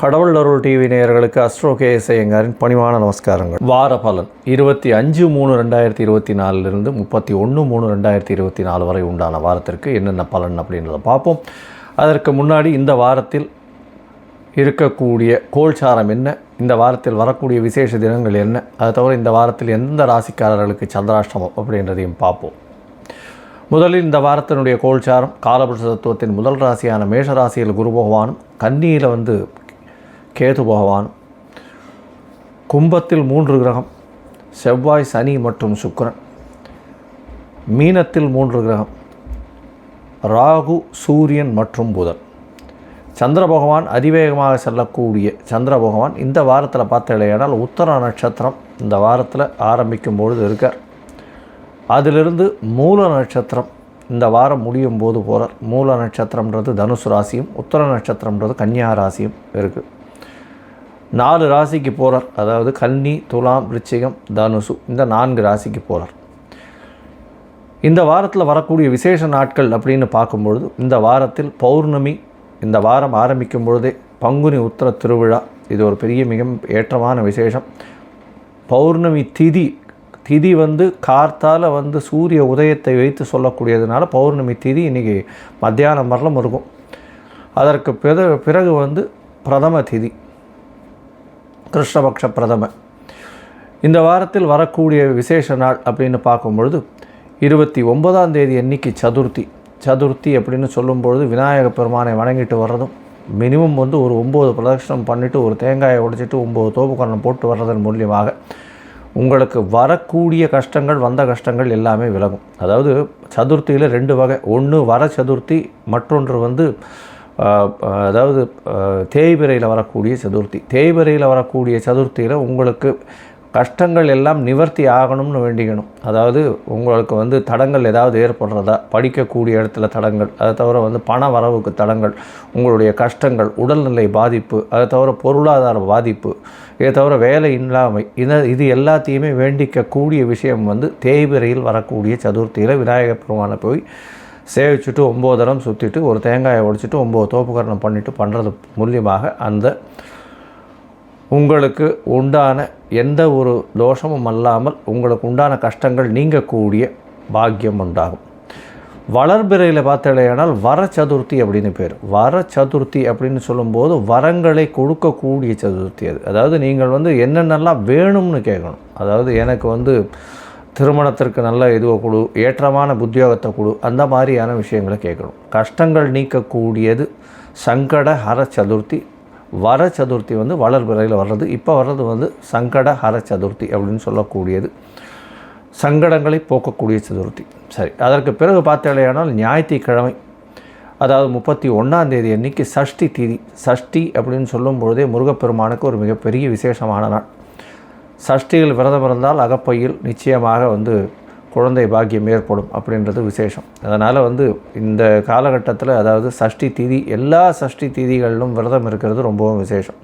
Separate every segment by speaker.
Speaker 1: கடவுள் அருள் டிவி நேயர்களுக்கு அஸ்ட்ரோ கேஎஸ் ஐயங்காரின் பணிவான நமஸ்காரங்கள். வார பலன் இருபத்தி அஞ்சு மூணு ரெண்டாயிரத்தி இருபத்தி நாலுலேருந்து முப்பத்தி ஒன்று மூணு ரெண்டாயிரத்தி இருபத்தி நாலு வரை உண்டான வாரத்திற்கு என்னென்ன பலன் அப்படின்றத பார்ப்போம். அதற்கு முன்னாடி இந்த வாரத்தில் இருக்கக்கூடிய கோல்சாரம் என்ன இந்த வாரத்தில் வரக்கூடிய விசேஷ தினங்கள் என்ன அதை தவிர இந்த வாரத்தில் எந்த ராசிக்காரர்களுக்கு சந்திராஷ்டமம் அப்படின்றதையும் பார்ப்போம். முதலில் இந்த வாரத்தினுடைய கோல்சாரம் காலபுருஷ தத்துவத்தின் முதல் ராசியான மேஷ ராசியில் குரு பகவானும் கன்னியில் வந்து கேது பகவான் கும்பத்தில் மூன்று கிரகம் செவ்வாய் சனி மற்றும் சுக்கரன். மீனத்தில் மூன்று கிரகம் ராகு சூரியன் மற்றும் புதன். சந்திர பகவான் அதிவேகமாக செல்லக்கூடிய சந்திர பகவான் இந்த வாரத்தில் பார்த்தீங்கன்னா உத்தர நட்சத்திரம் இந்த வாரத்தில் ஆரம்பிக்கும் பொழுது இருக்கார். அதிலிருந்து மூல நட்சத்திரம் இந்த வாரம் முடியும் போது போகிறார் மூல நட்சத்திரம்ன்றது தனுசு ராசியும் உத்தர நட்சத்திரம்ன்றது கன்னியா ராசியும் இருக்குது நாலு ராசிக்கு போகிறார் அதாவது கன்னி துலாம் ரிச்சிகம் தனுசு. இந்த நான்கு ராசிக்கு போகிறார் இந்த வாரத்தில் வரக்கூடிய விசேஷ நாட்கள் அப்படின்னு பார்க்கும்பொழுது இந்த வாரத்தில் பௌர்ணமி இந்த வாரம் ஆரம்பிக்கும் பொழுதே பங்குனி உத்தர திருவிழா இது ஒரு பெரிய மிக ஏற்றமான விசேஷம். பௌர்ணமி திதி திதி வந்து கார்த்தால் வந்து சூரிய உதயத்தை வைத்து சொல்லக்கூடியதுனால பௌர்ணமி திதி இன்றைக்கி மத்தியானம் வரலும் இருக்கும். அதற்கு பிற பிறகு வந்து பிரதம திதி. கிருஷ்ணபக்ஷ பிரதம இந்த வாரத்தில் வரக்கூடிய விசேஷ நாள் அப்படின்னு பார்க்கும்பொழுது இருபத்தி ஒன்பதாம் தேதி அன்னைக்கு சதுர்த்தி. சதுர்த்தி அப்படின்னு சொல்லும்பொழுது விநாயக பெருமானை வணங்கிட்டு வர்றதும் மினிமம் வந்து ஒரு ஒம்பது பிரதட்சணம் பண்ணிவிட்டு ஒரு தேங்காயை உடைச்சிட்டு ஒம்பது தோப்புக்கரணம் போட்டு வர்றதன் மூலியமாக உங்களுக்கு வரக்கூடிய கஷ்டங்கள் வந்த கஷ்டங்கள் எல்லாமே விலகும். அதாவது சதுர்த்தியில் ரெண்டு வகை. ஒன்று வர சதுர்த்தி மற்றொன்று வந்து அதாவது தேய்பிரையில் வரக்கூடிய சதுர்த்தி. தேய்பிரையில் வரக்கூடிய சதுர்த்தியில் உங்களுக்கு கஷ்டங்கள் எல்லாம் நிவர்த்தி ஆகணும்னு வேண்டிக்கணும். அதாவது உங்களுக்கு வந்து தடங்கள் ஏதாவது ஏற்படுறதா படிக்கக்கூடிய இடத்துல தடங்கள் அதை தவிர வந்து பண வரவுக்கு தடங்கள் உங்களுடைய கஷ்டங்கள் உடல்நிலை பாதிப்பு அதை தவிர பொருளாதார பாதிப்பு இதை தவிர வேலை இல்லாமை இதை இது எல்லாத்தையுமே வேண்டிக்கக்கூடிய விஷயம் வந்து தேய்பிரையில் வரக்கூடிய சதுர்த்தியில் விநாயகர் பெருமானை போய் சேவிச்சுட்டு ஒம்பது தரம் சுற்றிட்டு ஒரு தேங்காயை உடைச்சிட்டு ஒம்பது தோப்புக்கரணம் பண்ணிவிட்டு பண்ணுறது மூலியமாக அந்த உங்களுக்கு உண்டான எந்த ஒரு தோஷமும் அல்லாமல் உங்களுக்கு உண்டான கஷ்டங்கள் நீங்கக்கூடிய பாக்கியம் உண்டாகும். வளர்பிறையில் பார்த்தலையானால் வர சதுர்த்தி அப்படின்னு பேர். வர சதுர்த்தி அப்படின்னு சொல்லும்போது வரங்களை கொடுக்கக்கூடிய சதுர்த்தி அது. அதாவது நீங்கள் வந்து என்னென்னலாம் வேணும்னு கேட்கணும். அதாவது எனக்கு வந்து திருமணத்திற்கு நல்ல இதுவை கொடு ஏற்றமான புத்தியோகத்தை கொடு அந்த மாதிரியான விஷயங்களை கேட்கணும். கஷ்டங்கள் நீக்கக்கூடியது சங்கட ஹர சதுர்த்தி. வர சதுர்த்தி வந்து வளர்பிறையில் வர்றது இப்போ வர்றது வந்து சங்கட ஹர சதுர்த்தி அப்படின்னு சொல்லக்கூடியது. சங்கடங்களை போக்கக்கூடிய சதுர்த்தி. சரி அதற்கு பிறகு பார்த்தேனால் ஞாயிற்றுக்கிழமை அதாவது முப்பத்தி ஒன்றாம் தேதி அன்னைக்கு சஷ்டி திதி. சஷ்டி அப்படின்னு சொல்லும் பொழுதே முருகப்பெருமானுக்கு ஒரு மிகப்பெரிய விசேஷமான நாள். சஷ்டியில் விரதம் இருந்தால் அகப்பையில் நிச்சயமாக வந்து குழந்தை பாக்கியம் ஏற்படும் அப்படின்றது விசேஷம். அதனால் வந்து இந்த காலகட்டத்தில் அதாவது சஷ்டி திதி எல்லா சஷ்டி திதிகளிலும் விரதம் இருக்கிறது ரொம்பவும் விசேஷம்.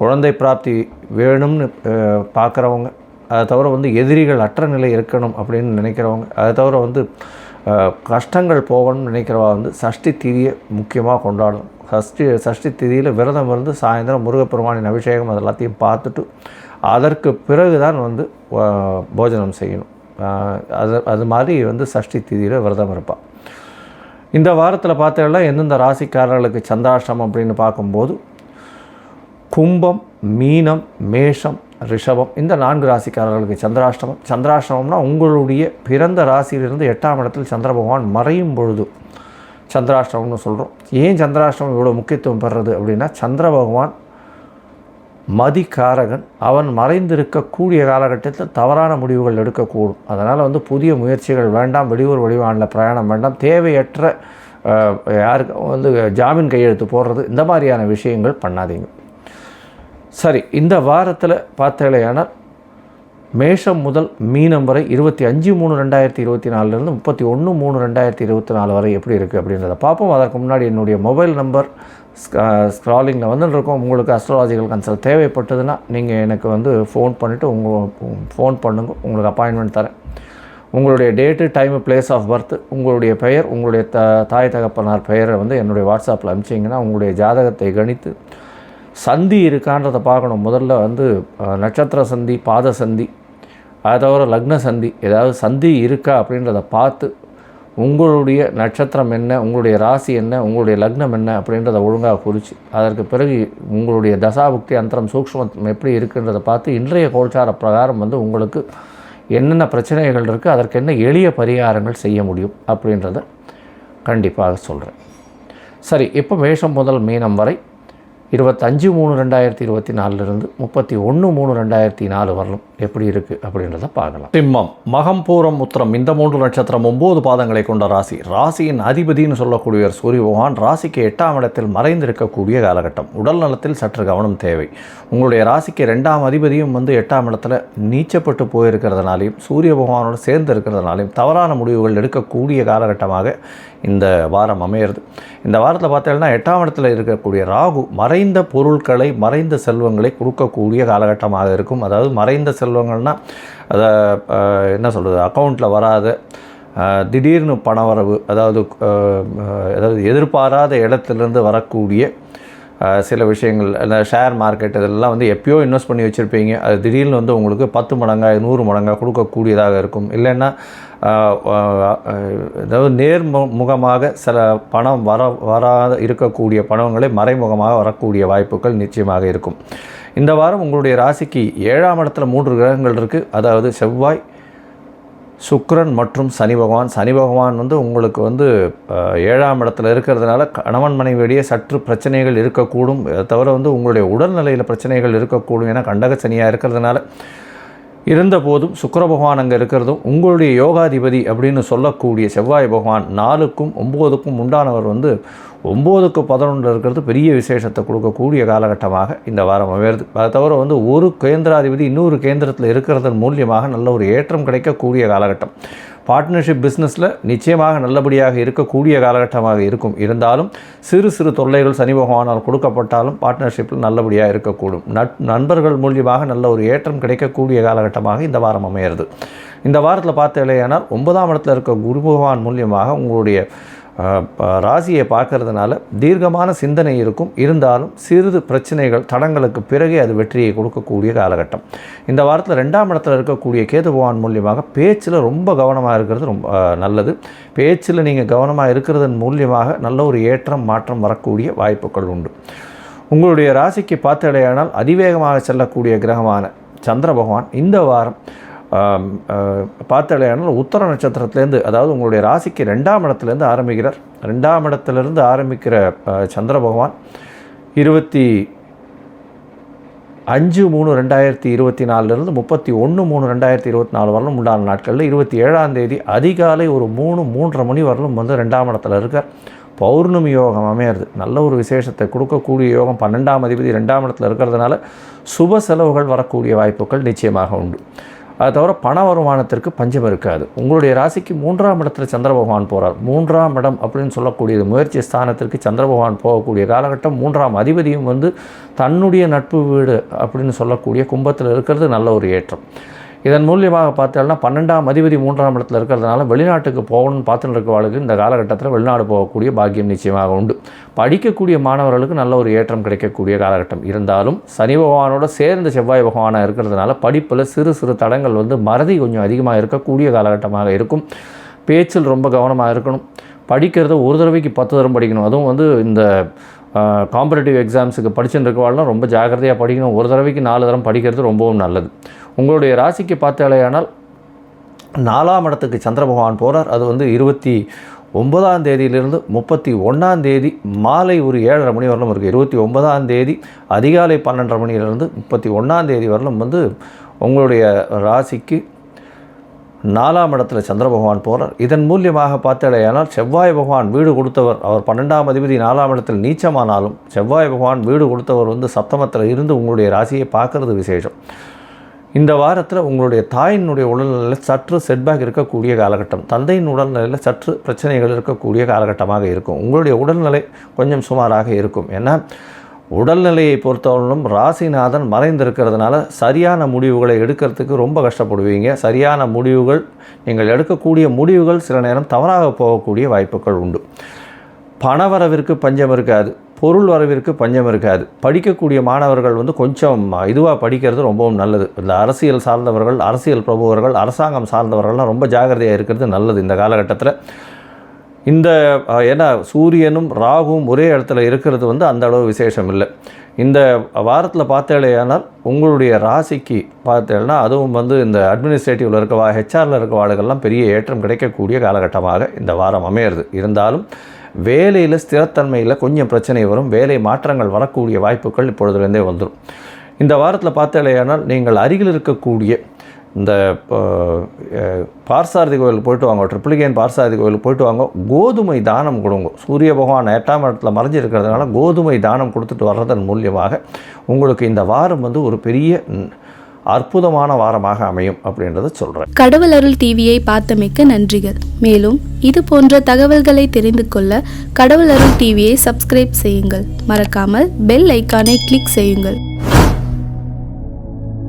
Speaker 1: குழந்தை பிராப்தி வேணும்னு பார்க்குறவங்க அதை தவிர வந்து எதிரிகள் அற்ற நிலை இருக்கணும் அப்படின்னு நினைக்கிறவங்க அதை தவிர வந்து கஷ்டங்கள் போகணும்னு நினைக்கிறவா வந்து சஷ்டி திதியை முக்கியமாக கொண்டாடணும். சஷ்டி சஷ்டி திதியில் விரதம் இருந்து சாயந்தரம் முருகப்பெருமானின் அபிஷேகம் அது எல்லாத்தையும் பார்த்துட்டு அதற்கு பிறகு தான் வந்து போஜனம் செய்யணும். அது அது மாதிரி வந்து சஷ்டி திதியில் விரதம் இருப்பாள் இந்த வாரத்தில் பார்த்தீங்கன்னா எந்தெந்த ராசிக்காரர்களுக்கு சந்திராஷ்டமம் அப்படின்னு பார்க்கும்போது கும்பம் மீனம் மேஷம் ரிஷபம் இந்த நான்கு ராசிக்காரர்களுக்கு சந்திராஷ்டமம். சந்திராஷ்டமம்னா உங்களுடைய பிறந்த ராசியிலிருந்து எட்டாம் இடத்தில் சந்திர பகவான் மறையும் பொழுது சந்திராஷ்டமம்னு சொல்கிறோம் ஏன் சந்திராஷ்டமம் இவ்வளோ முக்கியத்துவம் பெறுறது அப்படின்னா சந்திர பகவான் மதிக்காரகன் அவன் மறைந்திருக்கக்கூடிய காலகட்டத்தில் தவறான முடிவுகள் எடுக்கக்கூடும். அதனால் வந்து புதிய முயற்சிகள் வேண்டாம் வெளியூர் வடிவானில் பிரயாணம் வேண்டாம் தேவையற்ற யாருக்கு வந்து ஜாமீன் கையெழுத்து போடுறது இந்த மாதிரியான விஷயங்கள் பண்ணாதீங்க. சரி இந்த வாரத்தில் பார்த்தேலையானால் மேஷம் முதல் மீனம் வரை இருபத்தி அஞ்சு மூணு ரெண்டாயிரத்தி இருபத்தி நாலுலேருந்து முப்பத்தி ஒன்று மூணு ரெண்டாயிரத்தி இருபத்தி நாலு வரை எப்படி இருக்குது அப்படின்றத பார்ப்போம். அதற்கு முன்னாடி என்னுடைய மொபைல் நம்பர் ஸ்க்ராலிங்கில் வந்துட்டு இருக்கோம் உங்களுக்கு அஸ்ட்ராலஜிக்கல் கன்சல்ட் தேவைப்பட்டதுன்னா நீங்கள் எனக்கு வந்து ஃபோன் பண்ணிவிட்டு உங்கள் ஃபோன் பண்ணுங்க. உங்களுக்கு அப்பாயின்மெண்ட் தரேன். உங்களுடைய date time place of birth உங்களுடைய பெயர் உங்களுடைய த தாய் தகப்பனார் பெயரை வந்து என்னுடைய வாட்ஸ்அப்பில் அனுப்பிச்சிங்கன்னா உங்களுடைய ஜாதகத்தை கணித்து சந்தி இருக்கான்றதை பார்க்கணும். முதல்ல வந்து நட்சத்திர சந்தி பாத சந்தி அதை தவிர லக்ன சந்தி ஏதாவது சந்தி இருக்கா அப்படின்றத பார்த்து உங்களுடைய நட்சத்திரம் என்ன உங்களுடைய ராசி என்ன உங்களுடைய லக்னம் என்ன அப்படின்றத ஒழுங்காக குறித்து அதற்கு பிறகு உங்களுடைய தசாபுக்தி அந்தரம் சூக்ஷ்மம் எப்படி இருக்குன்றதை பார்த்து இன்றைய கோல்சார பிரகாரம் வந்து உங்களுக்கு என்னென்ன பிரச்சனைகள் இருக்குது அதற்கு என்ன எளிய பரிகாரங்கள் செய்ய முடியும் அப்படின்றத கண்டிப்பாக சொல்கிறேன் சரி இப்போ மேஷம் முதல் மீனம் வரை இருபத்தஞ்சு மூணு ரெண்டாயிரத்தி இருபத்தி நாலுலேருந்து முப்பத்தி ஒன்று மூணு ரெண்டாயிரத்தி நாலு வரலும். எப்படி இருக்குது அப்படின்றத பார்க்கலாம். சிம்மம் மகம் பூரம் உத்திரம் இந்த மூன்று நட்சத்திரம் ஒம்பது பாதங்களை கொண்ட ராசி. ராசியின் அதிபதினு சொல்லக்கூடியவர் சூரிய பகவான் ராசிக்கு எட்டாம் இடத்தில் மறைந்திருக்கக்கூடிய காலகட்டம். உடல் நலத்தில் சற்று கவனம் தேவை. உங்களுடைய ராசிக்கு ரெண்டாம் அதிபதியும் வந்து எட்டாம் இடத்துல நீச்சப்பட்டு போயிருக்கிறதுனாலையும் சூரிய பகவானோடு சேர்ந்து இருக்கிறதுனாலையும் தவறான முடிவுகள் எடுக்கக்கூடிய காலகட்டமாக இந்த வாரம் அமையிறது. இந்த வாரத்தில் பார்த்தீங்கன்னா எட்டாம் இடத்துல இருக்கக்கூடிய ராகு மறைந்த பொருட்களை மறைந்த செல்வங்களை கொடுக்கக்கூடிய காலகட்டமாக இருக்கும். அதாவது மறைந்த செல்வ சொல்லுவாங்கன்னா அதை என்ன சொல்கிறது அக்கௌண்ட்டில் வராத திடீர்னு திடீர்னு பணவரவு அதாவது அதாவது எதிர்பாராத இடத்துலேருந்து வரக்கூடிய சில விஷயங்கள் அந்த ஷேர் மார்க்கெட் இதெல்லாம் வந்து எப்பயோ இன்வெஸ்ட் பண்ணி வச்சுருப்பீங்க. அது திடீர்னு வந்து உங்களுக்கு பத்து மடங்காக நூறு மடங்காக கொடுக்கக்கூடியதாக இருக்கும். இல்லைன்னா அதாவது நேர்முகமாக சில பணம் வர வராத இருக்கக்கூடிய பணங்களை மறைமுகமாக வரக்கூடிய வாய்ப்புகள் நிச்சயமாக இருக்கும். இந்த வாரம் உங்களுடைய ராசிக்கு ஏழாம் இடத்துல மூன்று கிரகங்கள் இருக்குது அதாவது செவ்வாய் சுக்ரன் மற்றும் சனி பகவான். சனி பகவான் வந்து உங்களுக்கு வந்து ஏழாம் இடத்துல இருக்கிறதுனால கணவன் மனைவியிடையே சற்று பிரச்சனைகள் இருக்கக்கூடும். அதை தவிர வந்து உங்களுடைய உடல்நிலையில் பிரச்சனைகள் இருக்கக்கூடும். ஏன்னா கண்டக சனியாக இருக்கிறதுனால இருந்தபோதும் சுக்கர பகவான் அங்கே இருக்கிறதும் உங்களுடைய யோகாதிபதி அப்படின்னு சொல்லக்கூடிய செவ்வாய் பகவான் நாலுக்கும் ஒம்போதுக்கும் உண்டானவர் வந்து ஒம்போதுக்கு பதினொன்று இருக்கிறது பெரிய விசேஷத்தை கொடுக்கக்கூடிய காலகட்டமாக இந்த வாரம் அமையிறது. அதை தவிர வந்து ஒரு கேந்திராதிபதி இன்னொரு கேந்திரத்தில் இருக்கிறதன் மூலியமாக நல்ல ஒரு ஏற்றம் கிடைக்கக்கூடிய காலகட்டம். பார்ட்னர்ஷிப் பிஸ்னஸில் நிச்சயமாக நல்லபடியாக இருக்கக்கூடிய காலகட்டமாக இருக்கும். இருந்தாலும் சிறு சிறு தொல்லைகள் சனி பகவானால் கொடுக்கப்பட்டாலும் பார்ட்னர்ஷிப்பில் நல்லபடியாக இருக்கக்கூடும். நட் நண்பர்கள் மூலியமாக நல்ல ஒரு ஏற்றம் கிடைக்கக்கூடிய காலகட்டமாக இந்த வாரம் அமையிறது. இந்த வாரத்தில் பார்த்த இல்லையானால் ஒன்பதாம் இடத்துல இருக்க குரு பகவான் மூலியமாக உங்களுடைய ராசியை பார்க்கறதுனால தீர்க்கமான சிந்தனை இருக்கும். இருந்தாலும் சிறிது பிரச்சனைகள் தடங்களுக்கு பிறகே அது வெற்றியை கொடுக்கக்கூடிய காலகட்டம். இந்த வாரத்தில் ரெண்டாம் இடத்துல இருக்கக்கூடிய கேது பகவான் மூலியமாக பேச்சில் ரொம்ப கவனமாக இருக்கிறது ரொம்ப நல்லது. பேச்சில் நீங்கள் கவனமாக இருக்கிறதன் மூலியமாக நல்ல ஒரு ஏற்றம் மாற்றம் வரக்கூடிய வாய்ப்புகள் உண்டு. உங்களுடைய ராசிக்கு பார்த்தடையானால் அதிவேகமாக செல்லக்கூடிய கிரகமான சந்திர பகவான் இந்த வாரம் ஆம், உத்தர நட்சத்திரத்திலேருந்து அதாவது உங்களுடைய ராசிக்கு ரெண்டாம் இடத்துலேருந்து ஆரம்பிக்கிறார். ரெண்டாம் இடத்துலேருந்து ஆரம்பிக்கிற சந்திர பகவான் இருபத்தி அஞ்சு மூணு ரெண்டாயிரத்தி இருபத்தி நாலுலேருந்து முப்பத்தி ஒன்று மூணு ரெண்டாயிரத்தி இருபத்தி நாலு வரலும் உண்டான நாட்களில் இருபத்தி ஏழாம் தேதி அதிகாலை ஒரு மூணு மூன்றரை மணி வரலும் வந்து ரெண்டாம் இடத்துல இருக்கார். பௌர்ணமி யோகம் அமையிறது. நல்ல ஒரு விசேஷத்தை கொடுக்கக்கூடிய யோகம் பன்னெண்டாம் அதிபதி ரெண்டாம் இடத்துல இருக்கிறதுனால சுப செலவுகள் வரக்கூடிய வாய்ப்புகள் நிச்சயமாக உண்டு. அது தவிர பண வருமானத்திற்கு பஞ்சம் இருக்காது. உங்களுடைய ராசிக்கு மூன்றாம் இடத்துல சந்திர பகவான் போகிறார் மூன்றாம் இடம் அப்படின்னு சொல்லக்கூடியது முயற்சி ஸ்தானத்திற்கு சந்திர பகவான் போகக்கூடிய காலகட்டம் மூன்றாம் அதிபதியும் வந்து தன்னுடைய நட்பு வீடு அப்படின்னு சொல்லக்கூடிய கும்பத்தில் இருக்கிறது நல்ல ஒரு ஏற்றம். இதன் மூலியமாக பார்த்தோம்னா பன்னெண்டாம் அதிபதி மூன்றாம் இடத்துல இருக்கிறதுனால வெளிநாட்டுக்கு போகணும்னு பார்த்துட்டு இருக்கவாளுக்கு இந்த காலகட்டத்தில் வெளிநாடு போகக்கூடிய பாக்கியம் நிச்சயமாக உண்டு. படிக்கக்கூடிய மாணவர்களுக்கு நல்ல ஒரு ஏற்றம் கிடைக்கக்கூடிய காலகட்டம். இருந்தாலும் சனி பகவானோட சேர்ந்த செவ்வாய் பகவானாக இருக்கிறதுனால படிப்பில் சிறு சிறு தடங்கள் வந்து மறதி கொஞ்சம் அதிகமாக இருக்கக்கூடிய காலகட்டமாக இருக்கும். பேச்சில் ரொம்ப கவனமாக இருக்கணும். படிக்கிறத ஒரு தடவைக்கு பத்து தரம் படிக்கணும். அதுவும் வந்து இந்த காம்படிட்டிவ் எக்ஸாம்ஸுக்கு படிச்சுட்டு இருக்கவாள்லாம் ரொம்ப ஜாக்கிரதையாக படிக்கணும். ஒரு தடவைக்கு நாலு தரம் படிக்கிறது ரொம்பவும் நல்லது. உங்களுடைய ராசிக்கு பார்த்தாலேயானால் நாலாம் இடத்துக்கு சந்திர பகவான் போகிறார் அது வந்து இருபத்தி ஒன்பதாம் தேதியிலிருந்து முப்பத்தி ஒன்றாம் தேதி மாலை ஒரு ஏழரை மணி வரலும் இருக்குது இருபத்தி ஒன்பதாம் தேதி அதிகாலை பன்னெண்டரை மணியிலிருந்து முப்பத்தி ஒன்றாம் தேதி வரலும் வந்து உங்களுடைய ராசிக்கு நாலாம் இடத்துல சந்திர பகவான் போகிறார் இதன் மூலியமாக பார்த்தாலேயானால் செவ்வாய் பகவான் வீடு கொடுத்தவர் அவர் பன்னெண்டாம் அதிபதி நாலாம் இடத்தில் நீச்சமானாலும் செவ்வாய் பகவான் வீடு கொடுத்தவர் வந்து சப்தமத்தில் இருந்து உங்களுடைய ராசியை பார்க்கறது விசேஷம். இந்த வாரத்தில் உங்களுடைய தாயினுடைய உடல்நிலையில் சற்று செட்பேக் இருக்கக்கூடிய காலகட்டம் தந்தையின் உடல்நிலையில் சற்று பிரச்சனைகள் இருக்கக்கூடிய காலகட்டமாக இருக்கும். உங்களுடைய உடல்நிலை கொஞ்சம் சுமாராக இருக்கும். ஏன்னா உடல்நிலையை பொறுத்தவரையிலும் ராசிநாதன் மறைந்திருக்கிறதுனால சரியான முடிவுகளை எடுக்கிறதுக்கு ரொம்ப கஷ்டப்படுவீங்க. சரியான முடிவுகள் நீங்கள் எடுக்கக்கூடிய முடிவுகள் சில நேரம் தவறாக போகக்கூடிய வாய்ப்புகள் உண்டு. பணவரவிற்கு பஞ்சம் இருக்காது. பொருள் வரவிற்கு பஞ்சம் இருக்காது. படிக்கக்கூடிய மாணவர்கள் வந்து கொஞ்சம் இதுவாக படிக்கிறது ரொம்பவும் நல்லது. இந்த அரசியல் சார்ந்தவர்கள் அரசியல் பிரபுவர்கள் அரசாங்கம் சார்ந்தவர்கள்லாம் ரொம்ப ஜாகிரதையாக இருக்கிறது நல்லது இந்த காலகட்டத்தில். இந்த ஏன்னா சூரியனும் ராகுவும் ஒரே இடத்துல இருக்கிறது வந்து அந்த அளவு விசேஷம் இல்லை. இந்த வாரத்தில் பார்த்தாலேயானால் உங்களுடைய ராசிக்கு பார்த்தேன்னா அதுவும் வந்து இந்த அட்மினிஸ்ட்ரேட்டிவில் இருக்கவா ஹெச்ஆரில் இருக்க ஆளுகள்லாம் பெரிய ஏற்றம் கிடைக்கக்கூடிய காலகட்டமாக இந்த வாரம் அமையிறது. இருந்தாலும் வேலையில் ஸ்திரத்தன்மையில் கொஞ்சம் பிரச்சனை வரும். வேலை மாற்றங்கள் வரக்கூடிய வாய்ப்புகள் இப்பொழுதுலேருந்தே வந்துடும். இந்த வாரத்தில் பார்த்தாலேயானால் நீங்கள் அருகில் இருக்கக்கூடிய இந்த பார்சாரதி கோயிலுக்கு போயிட்டு வாங்க. ட்ரிப்ளிகேன் பார்சாரதி கோயிலுக்கு போயிட்டு வாங்க. கோதுமை தானம் கொடுங்க. சூரிய பகவான் எட்டாம் இடத்துல மறைஞ்சிருக்கிறதுனால கோதுமை தானம் கொடுத்துட்டு வர்றதன் மூலியமாக உங்களுக்கு இந்த வாரம் வந்து ஒரு பெரிய அற்புதமான வாரமாக அமையும் அப்படின்றத சொல்கிறேன்
Speaker 2: கடவுள் அருள் டிவியை பார்த்தமைக்க நன்றிகள். மேலும் இது போன்ற தகவல்களை தெரிந்து கொள்ள கடவுள் அருள் டிவியை சப்ஸ்கிரைப் செய்யுங்கள். மறக்காமல் பெல் ஐக்கானை கிளிக் செய்யுங்கள்.